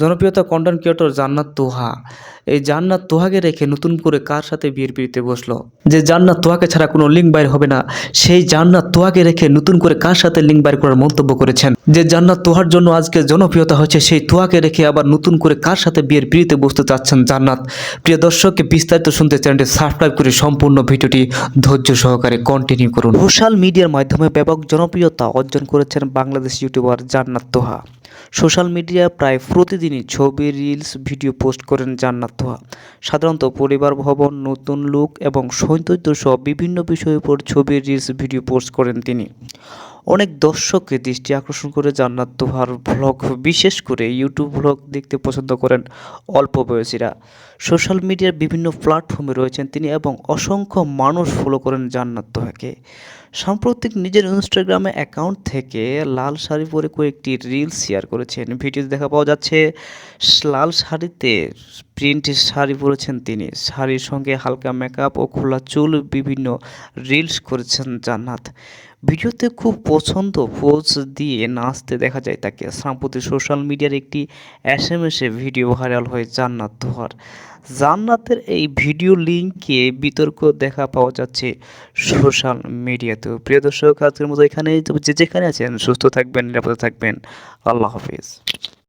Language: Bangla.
জনপ্রিয়তা কন্টেন্ট ক্রিয়েটর জান্নাত তোহা। এই জান্নাত তোহাকে রেখে নতুন করে কার সাথে বিয়ের পিড়িতে বসল? যে জান্নাত তোহাকে ছাড়া কোনো লিঙ্ক বাইর হবে না, সেই জান্নাত তোহাকে রেখে নতুন করে কার সাথে লিঙ্ক বাইর করার মন্তব্য করেছেন? যে জান্নাত তোহার জন্য আজকে জনপ্রিয়তা হচ্ছে, সেই তোহাকে রেখে আবার নতুন করে কার সাথে বিয়ের পিড়িতে বসতে চাচ্ছেন জান্নাত। প্রিয় দর্শককে বিস্তারিত শুনতে চ্যানেলটি সাবস্ক্রাইব করে সম্পূর্ণ ভিডিওটি ধৈর্য সহকারে কন্টিনিউ করুন। সোশ্যাল মিডিয়ার মাধ্যমে ব্যাপক জনপ্রিয়তা অর্জন করেছেন বাংলাদেশ ইউটিউবার জান্নাত তোহা। সোশ্যাল মিডিয়া প্রায় প্রতিদিনই ছবি, রিলস, ভিডিও পোস্ট করেন জান্নাত তোহা সাধারণত পরিবার ভবন, নতুন লুক এবং সৌন্দর্য সহ বিভিন্ন বিষয়ের উপর ছবি, রিলস, ভিডিও পোস্ট করেন তিনি। অনেক দর্শককে দৃষ্টি আকর্ষণ করে জান্নাত তোহার ভ্লগ বিশেষ করে ইউটিউব ভ্লগ দেখতে পছন্দ করেন অল্প বয়সীরা। সোশ্যাল মিডিয়ার বিভিন্ন প্ল্যাটফর্মে রয়েছেন তিনি এবং অসংখ্য মানুষ ফলো করেন জান্নাত তোহাকে। সাম্প্রতিক নিজের ইনস্টাগ্রামে অ্যাকাউন্ট থেকে লাল শাড়ি পরে কয়েকটি রিল শেয়ার করেছেন। ভিডিওতে দেখা পাওয়া যাচ্ছে, লাল শাড়িতে প্রিন্ট শাড়ি পরেছেন তিনি। শাড়ির সঙ্গে হালকা মেকআপ ও খোলা চুল বিভিন্ন রিলস করেছেন জান্নাত। ভিডিওতে খুব পছন্দ পোজ দিয়ে নাচতে দেখা যায় তাকে। সাম্প্রতিক সোশ্যাল মিডিয়ার একটি এস এম এসে ভিডিও ভাইরাল হয়ে জান্নাত ধোয়ার। জান্নাতের এই ভিডিও লিঙ্কে বিতর্ক দেখা পাওয়া যাচ্ছে সোশ্যাল মিডিয়াতেও। প্রিয় দর্শক, আজকের মতো এখানে যে যেখানে আছেন, সুস্থ থাকবেন, নিরাপদে থাকবেন। আল্লাহ হাফিজ।